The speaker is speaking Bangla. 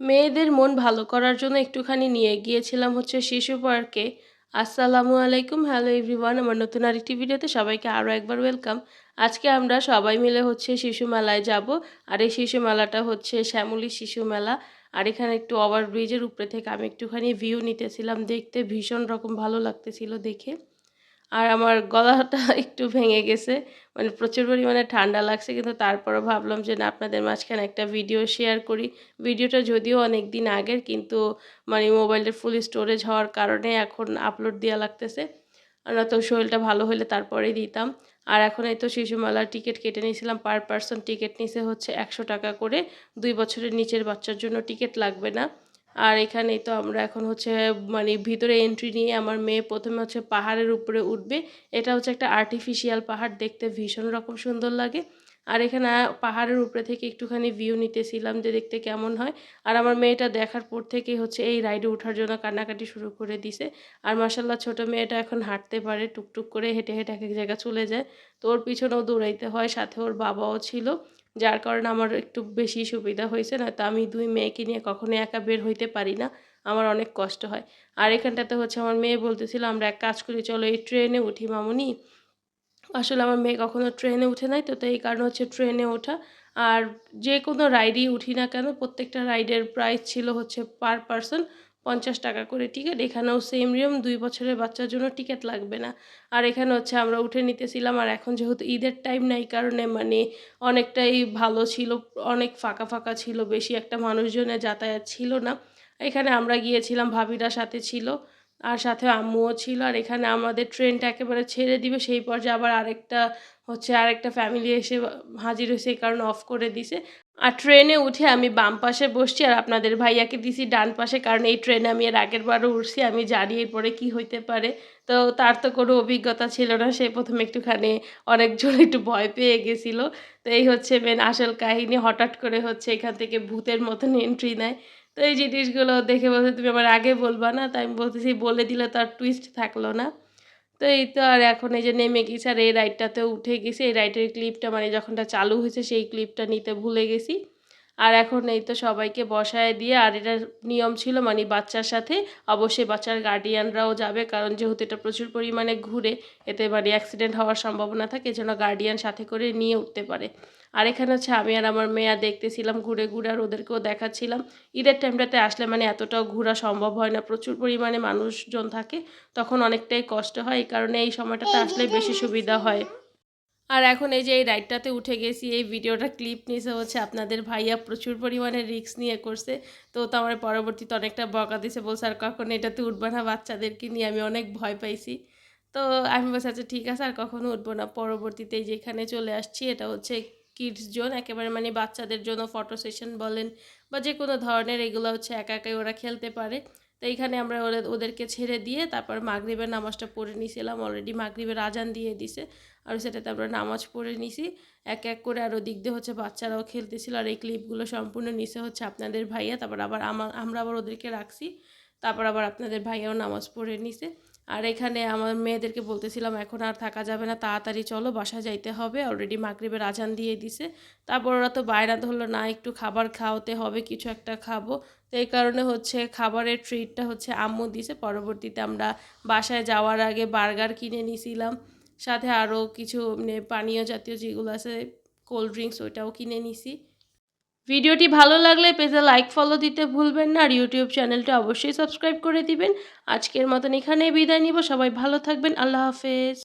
মেয়েদের মন ভালো করার জন্য একটুখানি নিয়ে গিয়েছিলাম হচ্ছে শিশু পার্কে। আসসালামু আলাইকুম, হ্যালো এভরিওয়ান, আমার নতুন আরেকটি ভিডিওতে সবাইকে আরও একবার ওয়েলকাম। আজকে আমরা সবাই মিলে হচ্ছে শিশু মেলায় যাব, আর এই শিশু মেলাটা হচ্ছে শ্যামলী শিশু মেলা। আর এখানে একটু ওভারব্রিজের উপরে থেকে আমি একটুখানি ভিউ নিতেছিলাম, দেখতে ভীষণ রকম ভালো লাগতেছিল দেখে। আর আমার গলাটা একটু ভেঙে গেছে। মানে প্রচুর পরিমাণে ঠান্ডা লাগছে, কিন্তু তারপরও ভাবলাম যে না, আপনাদের মাঝখানে একটা ভিডিও শেয়ার করি। ভিডিওটা যদিও অনেক দিন আগের, কিন্তু মানে মোবাইলের ফুল স্টোরেজ হওয়ার কারণে এখন আপলোড দেওয়া লাগতেছে। আর তো শরীরটা ভালো হলে তারপরেই দিতাম। আর এখন এই তো শিশুমেলার টিকিট কেটে নিয়েছিলাম পার পার্সন টিকিট নিছে হচ্ছে একশো টাকা করে। দুই বছরের নিচের বাচ্চার জন্য টিকিট লাগবে না। আর এখানে তো আমরা এখন হচ্ছে মানে ভিতরে এন্ট্রি নিয়ে আমার মেয়ে প্রথমে হচ্ছে পাহাড়ের উপরে উঠবে। এটা হচ্ছে একটা আর্টিফিশিয়াল পাহাড়, দেখতে ভীষণ রকম সুন্দর লাগে। আর এখানে পাহাড়ের উপরে থেকে একটুখানি ভিউ নিতেছিলাম যে দেখতে কেমন হয়। আর আমার মেয়েটা দেখার পর থেকেই হচ্ছে এই রাইডে ওঠার জন্য কান্নাকাটি শুরু করে দিছে। আর মাসাল্লাহ ছোট মেয়েটা এখন হাঁটতে পারে, টুকটুক করে হেঁটে হেঁটে এক এক জায়গায় চলে যায়। তো ওর পিছনেও দৌড়াইতে হয়, সাথে ওর বাবাও ছিল। যার কারণে আমার একটু বেশি সুবিধা হয়েছে না তো আমি দুই মেয়েকে নিয়ে কখনো একা বের হইতে পারি না, আমার অনেক কষ্ট হয়। আর এখানটাতে হচ্ছে আমার মেয়ে বলতেছিল, আমরা এক কাজ করি, চলো এই ট্রেনে উঠি মামুনি। আসলে আমার মেয়ে কখনো ট্রেনে উঠে নাই, তো এই কারণে হচ্ছে ট্রেনে ওঠা। আর যে কোনো রাইডই উঠি না কেন, প্রত্যেকটা রাইডের প্রাইস ছিল হচ্ছে পার পারসন পঞ্চাশ টাকা করে টিকিট এখানেও সেম রিয়ম দুই বছরের বাচ্চার জন্য টিকিট লাগবে না। আর এখানে হচ্ছে আমরা উঠে নিতেছিলাম, আর এখন যেহেতু ঈদের টাইম নাই কারণে মানে অনেকটাই ভালো ছিল, অনেক ফাঁকা ফাঁকা ছিল, বেশি একটা মানুষজনের যাতায়াত ছিল না। এখানে আমরা গিয়েছিলাম, ভাবিরা সাথে ছিল, আর সাথে আম্মুও ছিল, আর এখানে আমাদের ট্রেনটা একেবারে ছেড়ে দিবে, সেই পর্যায়ে আবার আরেকটা হচ্ছে আরেকটা ফ্যামিলি এসে হাজির হয়েছে, এই কারণে অফ করে দিছে। আর ট্রেনে উঠে আমি বাম পাশে বসছি আর আপনাদের ভাইয়াকে দিছি ডান পাশে, কারণ এই ট্রেনে আমি এর আগের বারও উঠছি, আমি জানি এরপরে কি হইতে পারে। তো তার তো কোনো অভিজ্ঞতা ছিল না, সে প্রথমে একটুখানি অনেকজন একটু ভয় পেয়ে গেছিল। তো এই হচ্ছে মেন আসল কাহিনী, হঠাৎ করে হচ্ছে এখান থেকে ভূতের মতন এন্ট্রি নেয়। তো এই জিনিসগুলো দেখে বলতে তুমি আমার আগে বলবা না? তাই আমি বলতেছি, বলে দিলে তো আর টুইস্ট থাকল না। তো এই তো আর এখন এই যে নেমে গেছি, আর এই রাইডটাতে উঠে গেছি। এই রাইডের ক্লিপটা মানে যখনটা চালু হয়েছে, সেই ক্লিপটা নিতে ভুলে গেছি। আর এখন এই তো সবাইকে বসায় দিয়ে, আর এটা নিয়ম ছিল মানে বাচ্চার সাথে, অবশ্যই বাচ্চার গার্ডিয়ানরাও যাবে, কারণ যেহেতু এটা প্রচুর পরিমাণে ঘুরে, এতে মানে অ্যাক্সিডেন্ট হওয়ার সম্ভাবনা থাকে যেন গার্ডিয়ান সাথে করে নিয়ে উঠতে পারে। আর এখানে হচ্ছে আমি আর আমার মেয়া দেখতেছিলাম, ঘুরে ঘুরে, আর ওদেরকেও দেখাচ্ছিলাম। ঈদের টাইমটাতে আসলে মানে এতটাও ঘোরা সম্ভব হয় না, প্রচুর পরিমাণে মানুষজন থাকে, তখন অনেকটাই কষ্ট হয়, এই কারণে এই সময়টাতে আসলে বেশি সুবিধা হয়। আর এখন এই যে এই রাইডটাতে উঠে গেছি, এই ভিডিওটা ক্লিপ নিয়েছে হচ্ছে আপনাদের ভাইয়া প্রচুর পরিমাণে রিক্স নিয়ে করছে। তো তো আমার পরবর্তীতে অনেকটা বকা দিছে, বলছে, আর কখন এটাতে উঠবো না বাচ্চাদেরকে নিয়ে, আমি অনেক ভয় পাইছি। তো আমি বলছি আচ্ছা ঠিক আছে, আর কখনো উঠবো না। পরবর্তীতে যেখানে চলে আসছি, এটা হচ্ছে কিডস জোন একেবারে মানে বাচ্চাদের জন্য ফটো সেশন বলেন, বা যে কোনো ধরনের, এগুলো হচ্ছে একা একাই ওরা খেলতে পারে। তো এইখানে আমরা ওদেরকে ছেড়ে দিয়ে তারপর মাগরীবের নামাজটা পড়ে নিয়েছিলাম অলরেডি মাগরীবের আজান দিয়ে দিছে আর সেটাতে আমরা নামাজ পড়ে নিছি। এক এক করে আর ওদিক দিয়ে হচ্ছে বাচ্চারাও খেলতেছিল আর এই ক্লিপগুলো সম্পূর্ণ নিচে হচ্ছে আপনাদের ভাইয়া। তারপর আবার আমার আমরা আবার ওদেরকে রাখছি। তারপর আবার আপনাদের ভাইয়াও নামাজ পড়ে নিছে। আর এখানে আমার মেয়েদেরকে বলতেছিলাম, এখন আর থাকা যাবে না, তাড়াতাড়ি চলো বাসা যাইতে হবে। অলরেডি মাগরীবের আজান দিয়ে দিছে। তারপর ওরা তো বাইরে ধরলো, না, একটু খাবার খাওয়াতে হবে, কিছু একটা খাব। তো এই কারণে হচ্ছে খাবারের ট্রিটটা হচ্ছে আম্মু দিছে। পরবর্তীতে আমরা বাসায় যাওয়ার আগে বার্গার কিনে নিছিলাম। সাথে আরও কিছু মানে পানীয় জাতীয় যেগুলো আছে কোল্ড ড্রিঙ্কস ওইটাও কিনে নিছি। ভিডিওটি ভালো লাগলে পেজে লাইক ফলো দিতে ভুলবেন না, আর ইউটিউব চ্যানেলটা অবশ্যই সাবস্ক্রাইব করে দিবেন। আজকের মতন এখানে বিদায় নিব। সবাই ভালো থাকবেন। আল্লাহ হাফেজ।